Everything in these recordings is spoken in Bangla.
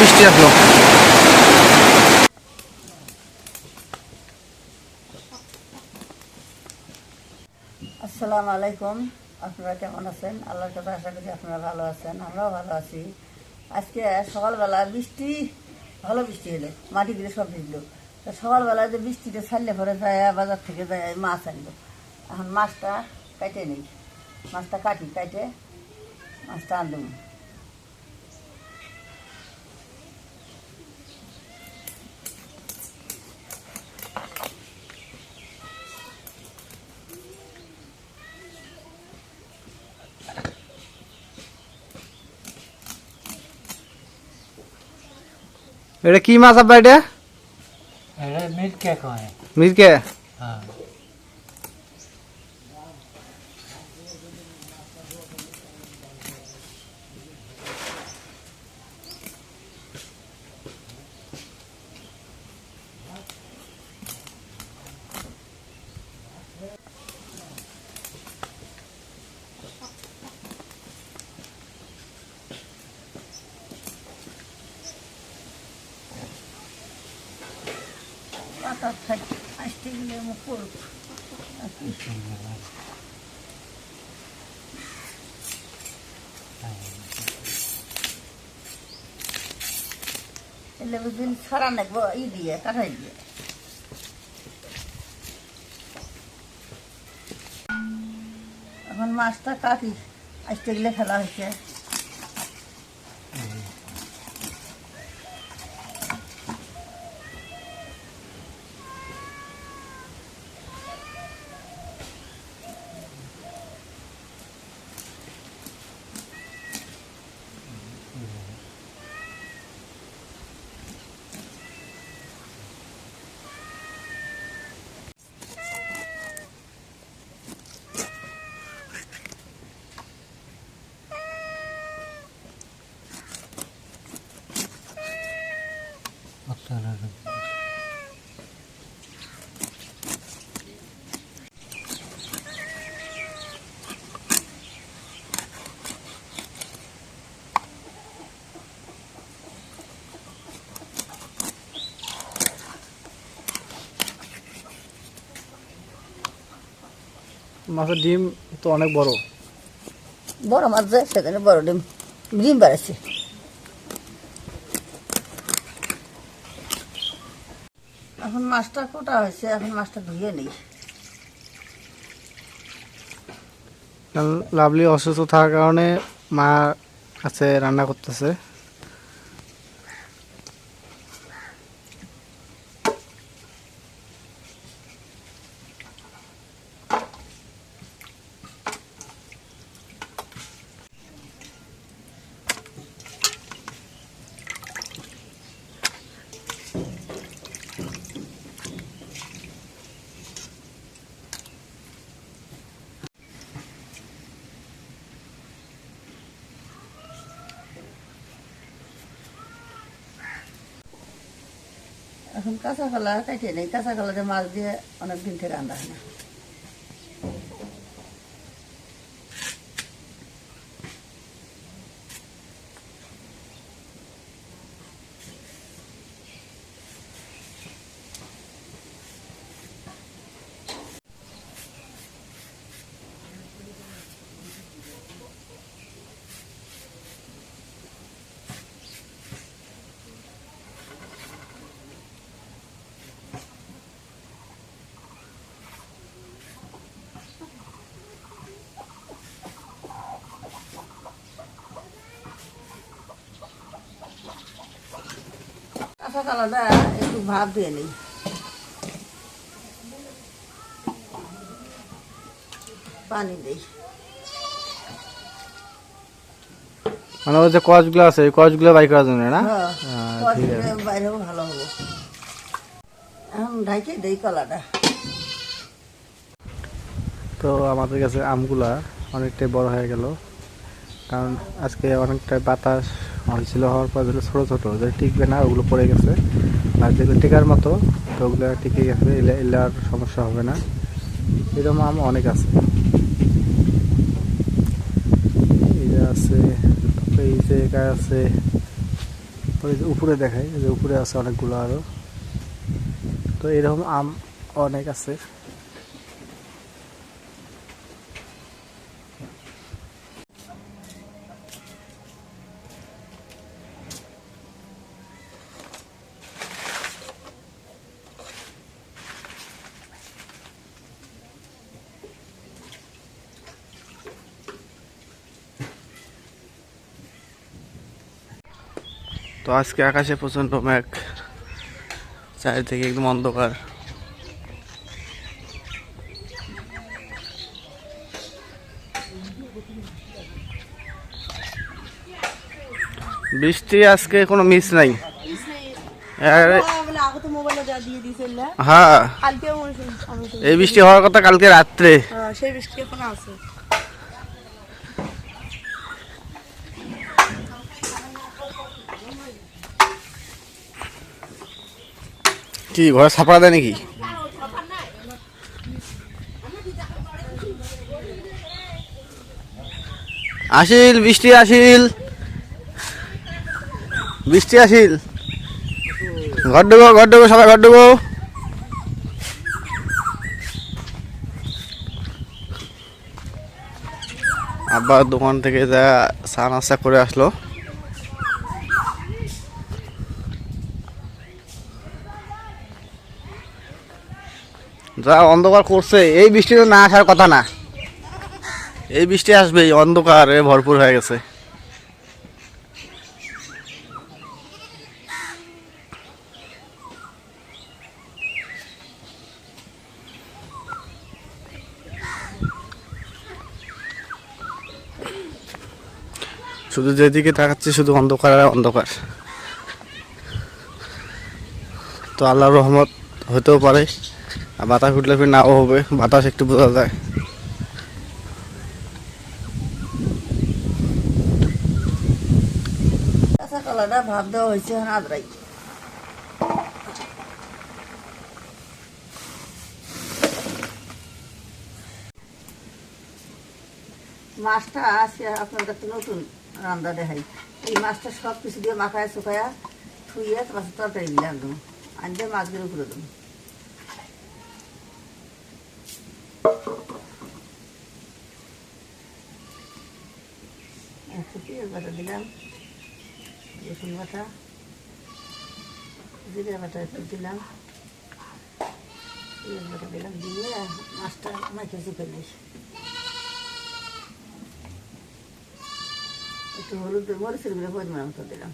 বৃষ্টি আসলো। আসসালামু আলাইকুম। আপনারা কেমন আছেন? আল্লাহর কাছে আশা করি আপনারা ভালো আছেন, আমরাও ভালো আছি। আজকে সকালবেলা বৃষ্টি, ভালো বৃষ্টি হলো, মাটি দিয়ে সব ভিজলো। তো সকালবেলা যে বৃষ্টিতে ছাড়লে পরে যায়, বাজার থেকে যায়, মাছ আনলো। এখন মাছটা কাটে নেই। মাছটা কাটি, কাটে, মাছটা আনলাম এটা কি মাছ আব্বা এটা এটা মিল্ক কেক হয় মিরকে হ্যাঁ পাতা খাই এলে ছড়া নেব ই দিয়ে কাঠাই দিয়ে এখন মাছটা কাটি আসতে গেলে ফেলা হয়েছে মাছের ডিম তো অনেক বড়। বড় মাছ যায় সেখানে বড় ডিম। ডিম বাড়াচ্ছে এখন মাছটা কোটা হয়েছে এখন মাছটা ধুয়ে নেই। লাভলি অসুস্থ থাকার কারণে মা কাছে রান্না করতেছে। এখন কাঁচা কলা কাটিয়ে নেই। কাঁচা কলাতে মাছ দিয়ে অনেক দিন থেকে আনা হয় না। কাঁচা কলাটা একটু ভাব দিয়ে নেই। পানি দেই। মানে ওই যে কচগুলো আছে এই কচগুলো বাই করার জন্য না? হ্যাঁ হ্যাঁ, বাইরেও ভালো হবে। এখন ঢাকে দেই কলাটা। তো আমাদের কাছে আমগুলা অনেকটাই বড় হয়ে গেল। কারণ আজকে অনেকটা বাতাস হয়েছিল হওয়ার পর যেগুলো ছোটো ছোটো যে টিকবে না, ওগুলো পড়ে গেছে। আর যেগুলো টিকার মতো, তো ওগুলো টিকে গেছে এলে আর সমস্যা হবে না। এরকম আম অনেক আছে। আছে, এই জায়গায় আছে। তারপরে যে উপরে দেখাই যে উপরে আছে অনেকগুলো আরও। তো এরকম আম অনেক আছে। তো আজকে আকাশে প্রচণ্ড মেঘ চারিদিকে একদম অন্ধকার। বৃষ্টি আজকে কোনো মিস নাই। হ্যাঁ। এই বৃষ্টি হওয়ার কথা কালকে রাত্রে। হ্যাঁ, সেই বৃষ্টি এখন আছে। কি, ঘরে ছাপড়া দেয় নাকি? আসিল বৃষ্টি আসিল বৃষ্টি আসিল ঘর ঢুকো ঘর ঢুকো সবাই ঘর ঢুকো আব্বা দোকান থেকে যা চা নাস্তা করে আসলো। যা অন্ধকার করছে, এই বৃষ্টি তো না আসার কথা না। এই বৃষ্টি আসবে অন্ধকারে ভরপুর হয়ে গেছে। শুধু যেদিকে তাকাচ্ছি, শুধু অন্ধকার আর অন্ধকার। তো আল্লাহর রহমত হতেও পারে। আর বাতাস উঠলে ফির নাও হবে, বাতাস একটু বোঝা যায়। কলাটা ভাত দেওয়া মাছটা আজকে আপনাদের তো নতুন রান্না দেখাই। এই মাছটা সব কিছু দিয়ে মাখায়, শুকায়া থুইয়ে মাছের তরকারি দিলাম একদম আনতে মাছগুলো উপরে দেবো একটু পেঁয়াজ বাটা দিলাম। রসুন বাটা, জিরে বাটা একটু দিলাম। বাটা দিলাম, দিয়ে মাছটা মাখে চুপে দিস একটু হলুদ, মরিচের গুঁড়ো পরিমাণ মতো দিলাম।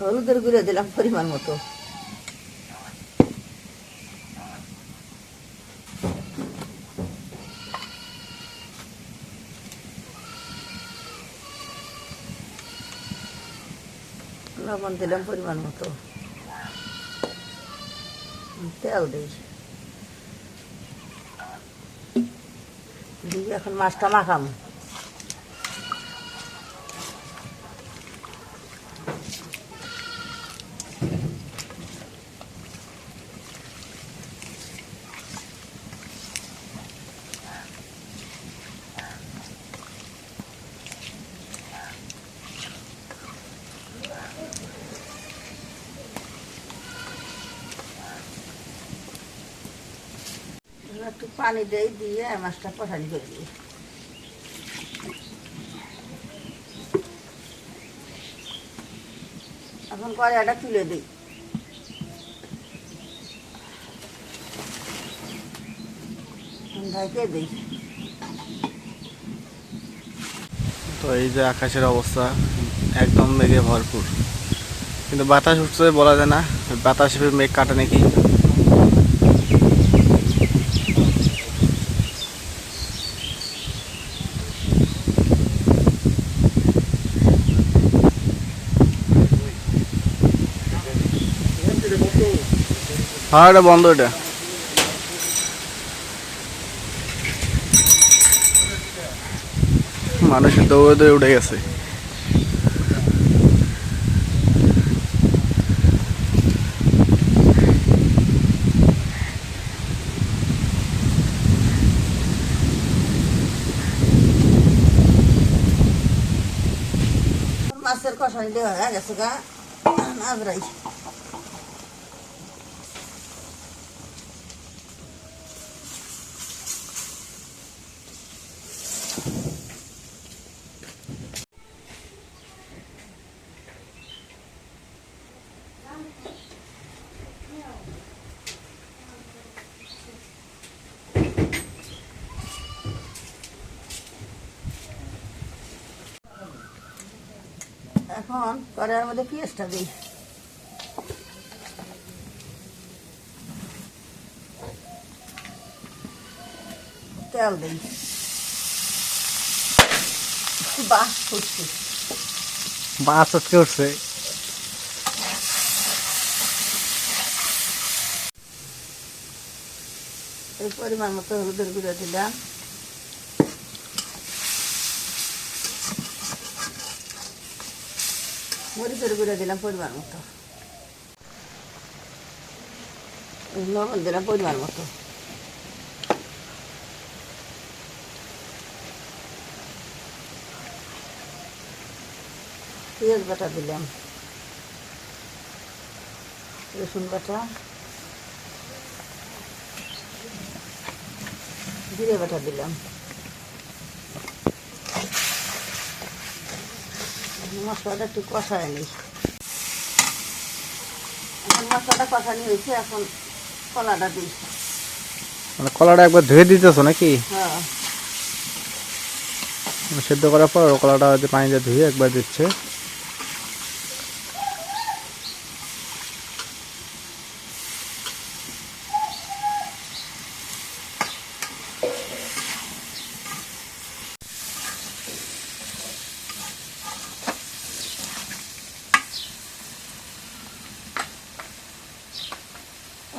হলুদের গুঁড়ো দিলাম পরিমাণ মতো। লবণ দিলাম পরিমাণ মতো। তেল দিই। দিয়ে এখন মাছটা মাখাম। একটু পানি দেই, দিয়ে মাছটা কষানি করে দিই। এখন কড়াইটা তুলে দিই। ঢাকে দিই? তো এই যে আকাশের অবস্থা, একদম মেঘে ভরপুর। কিন্তু বাতাস উঠছে বলা যায় না বাতাস মেঘ কাটে নাকি? হ্যাঁ এটা বন্ধ এটা। মানুষের দৌড়ে দৌড়ে উঠে গেছে। মাছের কষানি দেওয়া হয়ে গেছে গা। নাজরাই এখন কড়াইয়ের মধ্যে পেঁয়াজটা দিই। তেল দিই। বাহ ফুটছে। মাছ আজকে উঠছে। এই পরিমাণ মতো হলুদের গুঁড়ো দিলাম। মরিচের গুঁড়ো দিলাম, পরিমাণ মতো। লবণ দিলাম, পরিমাণ মতো। পেঁয়াজ বাটা দিলাম। রসুন বাটা। জিরে বাটা দিলাম। মশলাটা একটু কষায় নিই। এখন মশলাটা কষানি হয়েছে এখন কলাটা দিই মানে কলাটা একবার ধুয়ে দিতেছো নাকি? হ্যাঁ। সেদ্ধ করার পর কলাটা পানি দিয়ে ধুয়ে একবার দিচ্ছে।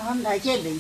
এখন ঢাকিয়ে দিই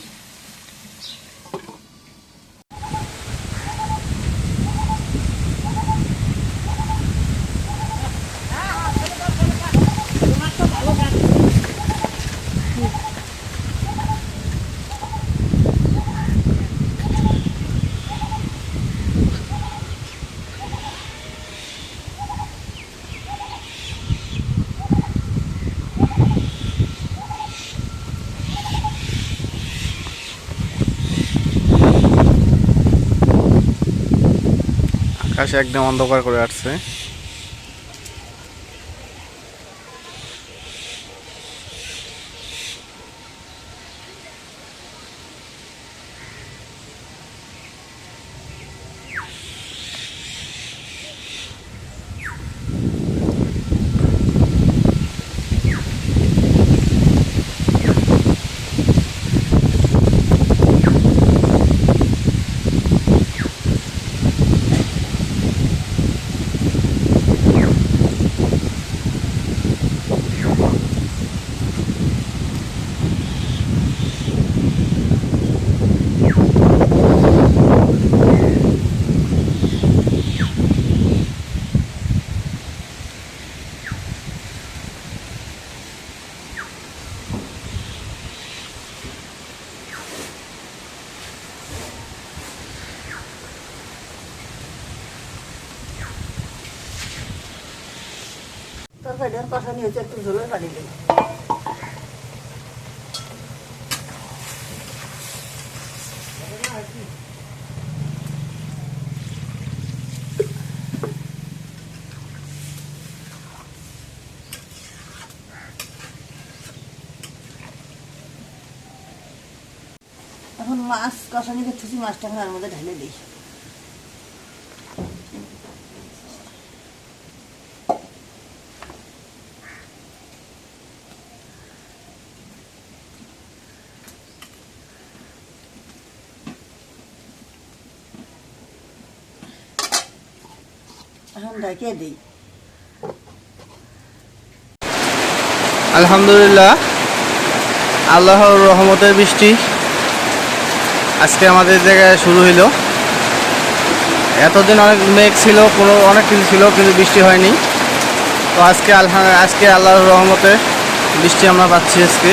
আকাশে একদম অন্ধকার করে আসছে। কষানি হয়েছে একটু ঝোলের পানি দিই। এখন মাছ কষানি করতেছি মাছটা এর মধ্যে ঢেলে দিই। দিই। আলহামদুলিল্লাহ, আল্লাহর রহমতের বৃষ্টি আজকে আমাদের জায়গায় শুরু হইল। এতদিন অনেক মেঘ ছিল, কোনো, অনেক কিছু ছিল, কিন্তু বৃষ্টি হয়নি। তো আজকে আলহা আজকে আল্লাহর রহমতে বৃষ্টি আমরা পাচ্ছি আজকে।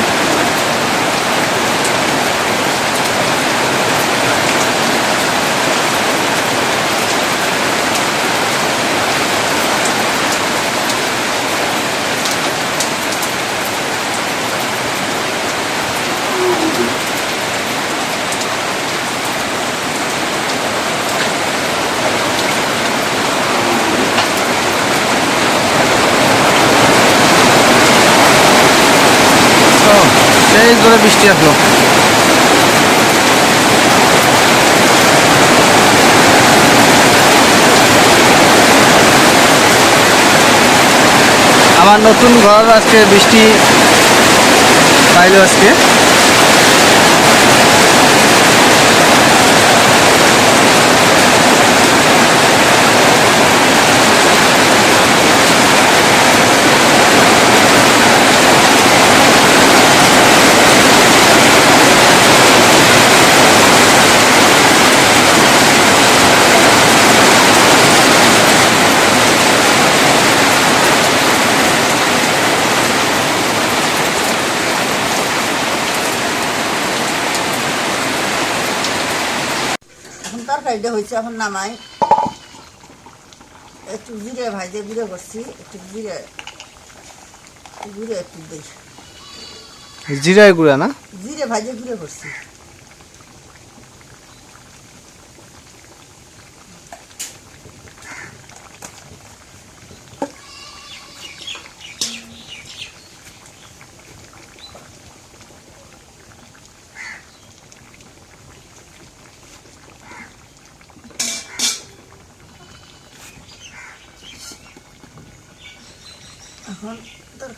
বৃষ্টি আমার নতুন ঘর আজকে বৃষ্টি পাইল আজকে এখন এখন নামাই একটু জিরে ভাজে জিরে করছি একটু জিরে জিরে একটু দিই। জিরে গুঁড়া না? জিরে ভাজে গুঁড়ো করছি।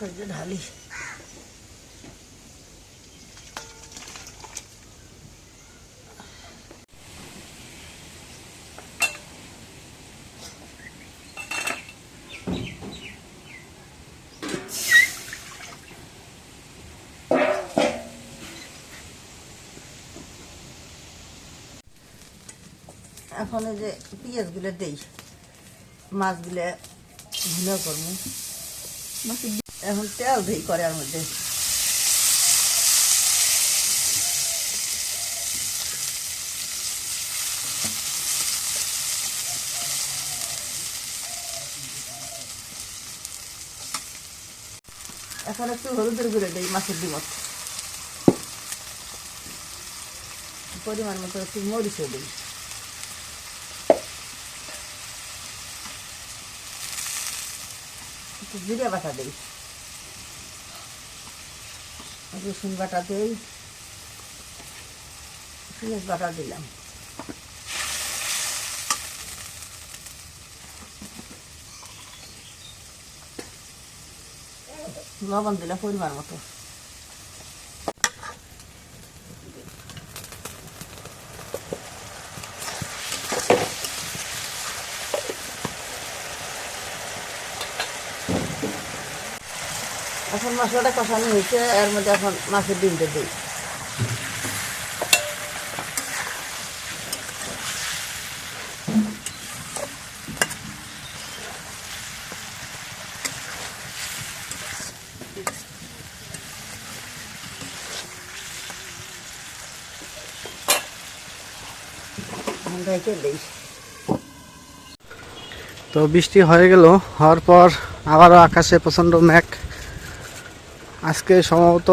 তরকারিটা ঢালি এখন এই যে পেঁয়াজগুলো দেই মাছগুলো ভুনা করব। এখন তেল দিই করার মধ্যে। এখন একটু হলুদের গুঁড়ো দিই মাছের ডিমত। পরিমাণ মতো একটু মরিচও দিই। একটু জিরে বাটা দিই। রসুন বাটা দিই পেঁয়াজ বাটা দিলাম। লবণ দিলাম পরিমাণ মতো। এখন মশলাটা কষানো হয়েছে, এর মধ্যে এখন মাছের ডিমটা দিই। তো বৃষ্টি হয়ে গেল, হওয়ার পর আবারও আকাশে প্রচণ্ড মেঘ আজকে সম্ভবত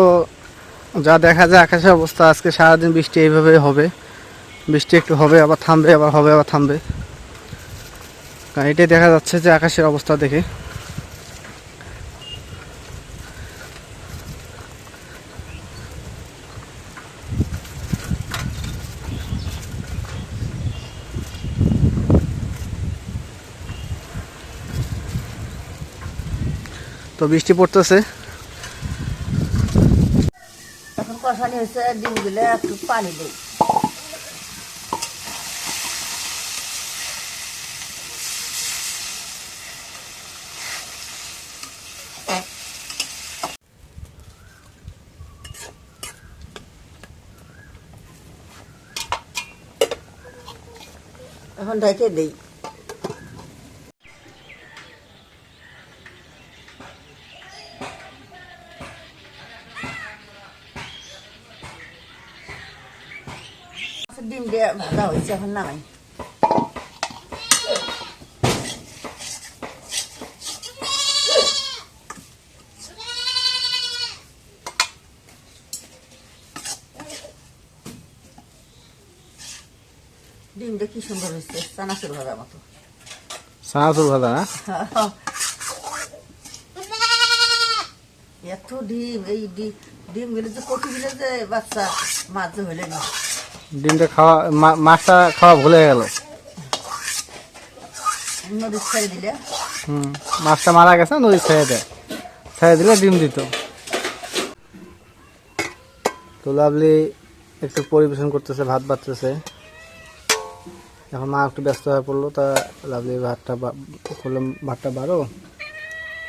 যা দেখা যায় আকাশের অবস্থা, আজকে সারাদিন বৃষ্টি এইভাবে হবে। বৃষ্টি একটু হবে, আবার থামবে, আবার হবে, আবার থামবে। এটাই দেখা যাচ্ছে যে আকাশের অবস্থা দেখে। তো বৃষ্টি পড়তেছে। এখন কষানি হয়েছে ডিমগুলো একটু পানি দিই এখন ঢেকে দিই ডিম দিয়ে ভাজা হয়েছে এখন নামাই ডিমটা কি সুন্দর হয়েছে? চানাচুর ভাজা মতো। সানাসুর ভাজা না? এত ডিম এই ডিম ডিমগুলো যে প্রতিদিনে যে বাচ্চা মাছ হলে না। ডিমটা খাওয়া মা- মাছটা খাওয়া ভুলে গেল। নদীর হুম মাছটা মারা গেছে নদী ছেড়ে দেয় ছেড়ে দিলে ডিম দিত। তো লাভলি একটু পরিবেশন করতেছে ভাত বাড়তেছে এখন মা একটু ব্যস্ত হয়ে পড়ল তা লাভলি ভাতটা করলাম ভাতটা বাড়ো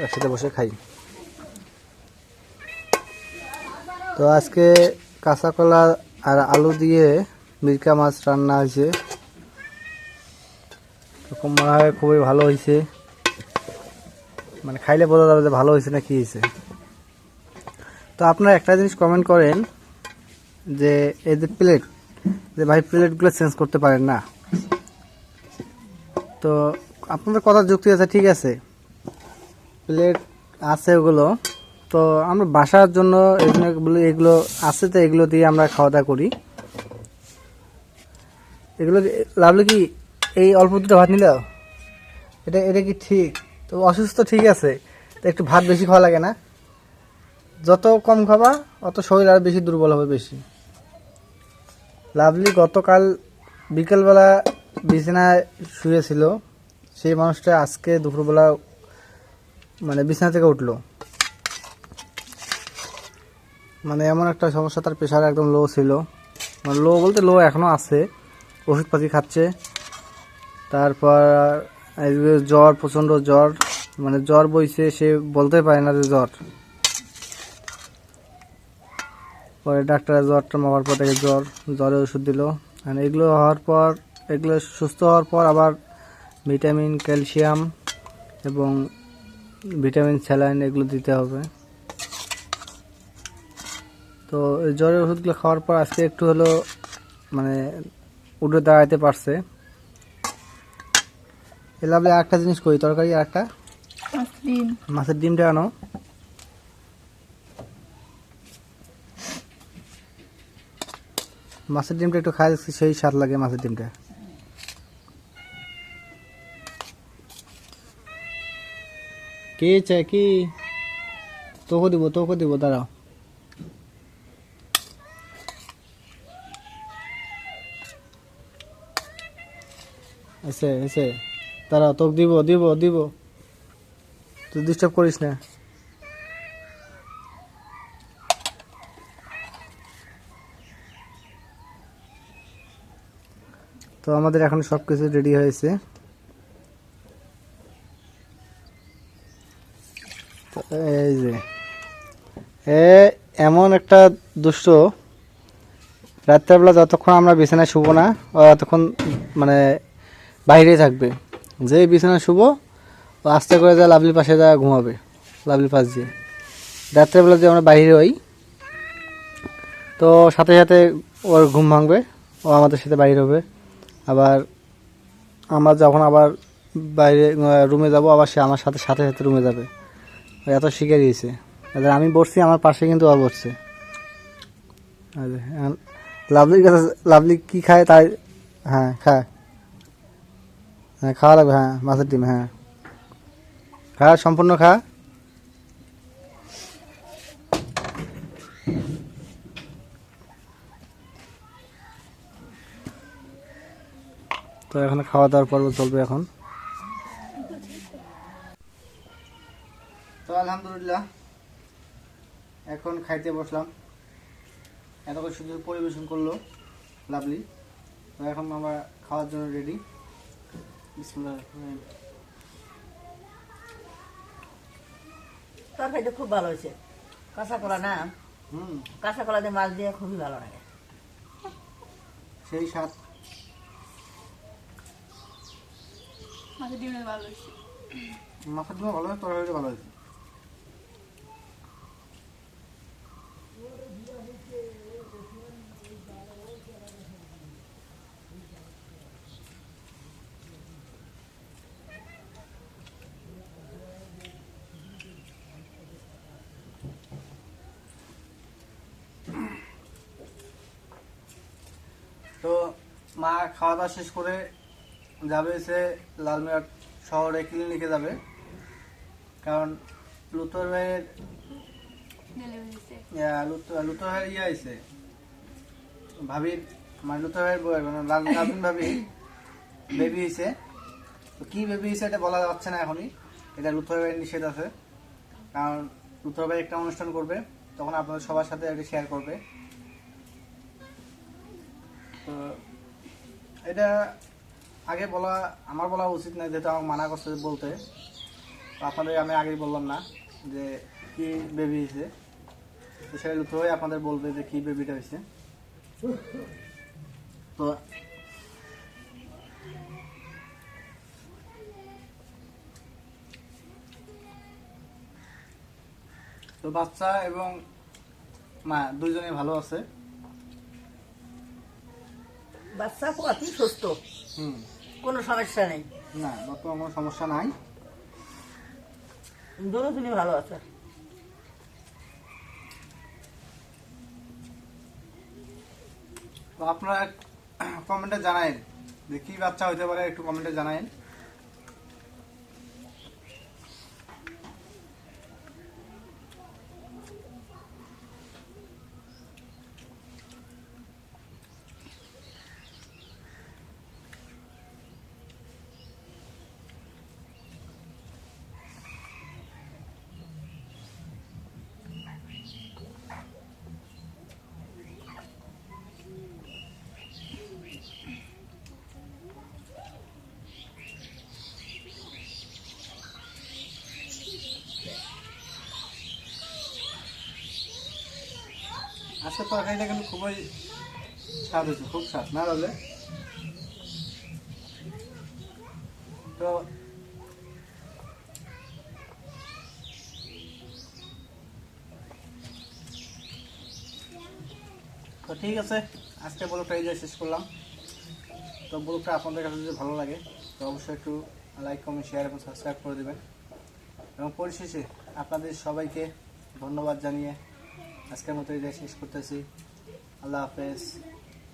একসাথে বসে খাই। তো আজকে কাঁচা কলা আর আলু দিয়ে মিরকা মাছ রান্না হয়েছে। এরকম মনে হয় খুবই ভালো হয়েছে। মানে খাইলে বোঝা যাবে যে ভালো হয়েছে না কি হয়েছে। তো আপনারা একটা জিনিস কমেন্ট করেন যে এই যে প্লেট যে ভাই প্লেটগুলো চেঞ্জ করতে পারেন না। তো আপনাদের কথা যুক্তি আছে, ঠিক আছে। প্লেট আছে ওগুলো। তো আমরা বাসার জন্য এগুলো আছে তো এগুলো দিয়ে আমরা খাওয়া দাওয়া করি। এগুলো লাভলে কি এই অল্প দুটো ভাত নিল? এটা এটা কি ঠিক? তো অসুস্থ ঠিক আছে, তো একটু ভাত বেশি খাওয়া লাগে না। যত কম খাবা, অত শরীর আর বেশি দুর্বল হবে বেশি। লাভলি গতকাল বিকেলবেলা বিছানায় শুয়েছিল, সেই মানুষটা আজকে দুপুরবেলা মানে বিছানা থেকে উঠল। মানে এমন একটা সমস্যা, তার প্রেশার একদম লো ছিল। মানে লো বলতে লো এখনও আছে, ওষুধপাতি খাচ্ছে। তারপর জ্বর, প্রচণ্ড জ্বর মানে জ্বর বইছে, সে বলতে পারে না যে জ্বর। পরে ডাক্তারের জ্বরটা মাপার পর থেকে জ্বর, জ্বরে ওষুধ দিল। আর এগুলো হওয়ার পর, এগুলো সুস্থ হওয়ার পর আবার ভিটামিন, ক্যালসিয়াম এবং ভিটামিন, স্যালাইন এগুলো দিতে হবে। তো এই জ্বরের ওষুধগুলো খাওয়ার পর আজকে একটু হলো মানে উঠে দাঁড়াইতে পারছে। এলাবে একটা জিনিস করি তরকারি আর একটা মাছের ডিমটা আনো। মাছের ডিমটা একটু খাই দেখছি সেই স্বাদ লাগে মাছের ডিমটা। কে চাই কি? তোকে দিব তোকে দিব দাঁড়াও। এসে এসে দাঁড়াও তোকে দিব দিব দিব। তুই ডিস্টার্ব করিস না। তো আমাদের এখন সব কিছু রেডি হয়েছে এই যে। এ, এমন একটা দুষ্ট। রাত্রেবেলা যতক্ষণ আমরা বিছানায় শুব না ততক্ষণ মানে বাইরেই থাকবে। যে বিছানায় শুব, ও আস্তে করে যা লাভলির পাশে যা ঘুমাবে লাভলির পাশ দিয়ে। রাত্রেবেলা যদি আমরা বাইরে হই, তো সাথে সাথে ওর ঘুম ভাঙবে, ও আমাদের সাথে বাইরে হবে। আবার আমরা যখন আবার বাইরে রুমে যাব, আবার সে আমার সাথে সাথে সাথে রুমে যাবে। এত শিখে দিয়েছে এবার আমি বসছি, আমার পাশে কিন্তু ও বসছে। আর লাভলির কাছে, লাভলি কী খায় তাই হ্যাঁ খায়। হ্যাঁ খাওয়া লাগবে হ্যাঁ মাছের ডিম হ্যাঁ। খা, সম্পূর্ণ খা। তো এখন খাওয়া দাওয়ার পর্ব চলবে এখন। তো আলহামদুলিল্লাহ, এখন খাইতে বসলাম। এত করে সুন্দর পরিবেশন করল, লাভলি। তো এখন আমরা খাওয়ার জন্য রেডি তরকারিটা খুব ভালো হয়েছে। কাঁচা কলা না? হুম। কাঁচা কলা দিয়ে মাছ দিয়ে খুবই ভালো লাগে। সেই স্বাদ। মাছের ডিমের ভালো হয়েছে। মাছের ডিমে ভালো হয়েছে তরকারিটা ভালো হয়েছে তো মা খাওয়া দাওয়া শেষ করে যাবে সে লালমিয়ার শহরে ক্লিনিকে যাবে। কারণ লুতর ভাইয়ের ডেলিভারি হয়েছে ইয়া, লুতো লুতো ভাইয়ের ইয়ে আইছে। ভাবির মানে লুতো ভাইয়ের বউয়ের মানে লাল- লালমিন ভাবি বেবি হয়েছে তো কি বেবি হয়েছে এটা বলা যাচ্ছে না এখনই। এটা লুতো ভাইয়ের নিষেধ আছে। কারণ লুতো ভাই একটা অনুষ্ঠান করবে তখন আপনাদের সবার সাথে এটা শেয়ার করবে। তো এটা আগে বলা, আমার বলা উচিত না যেহেতু আমার মানা করছে বলতে। আপনাদের, আমি আগেই বললাম না যে কি বেবি হয়েছে। সেটা হয়ে, আপনাদের বলবে যে কি বেবিটা হয়েছে। তো তো বাচ্চা এবং মা, দুইজনে ভালো আছে। বাচ্চা খুবই সুস্থ। হুম। কোনো সমস্যা নেই। না বর্তমান কোনো সমস্যা নাই। দুজনই ভালো আছে। তো আপনারা কমেন্টে জানায়েন। যে কি বাচ্চা হইতে পারে একটু কমেন্টে জানায়েন। আজকে তরকারিটা কিন্তু খুবই স্বাদ হয়েছে, খুব স্বাদ। না বলে তো তো ঠিক আছে, আজকে ব্লগটা এই শেষ করলাম। তো ব্লগটা আপনাদের কাছে যদি ভালো লাগে, তো অবশ্যই একটু লাইক কমেন্ট শেয়ার এবং সাবস্ক্রাইব করে দেবেন। এবং পরিশেষে আপনাদের সবাইকে ধন্যবাদ জানিয়ে আজকের মতো এই যে শেষ করতেছি আল্লাহ হাফেজ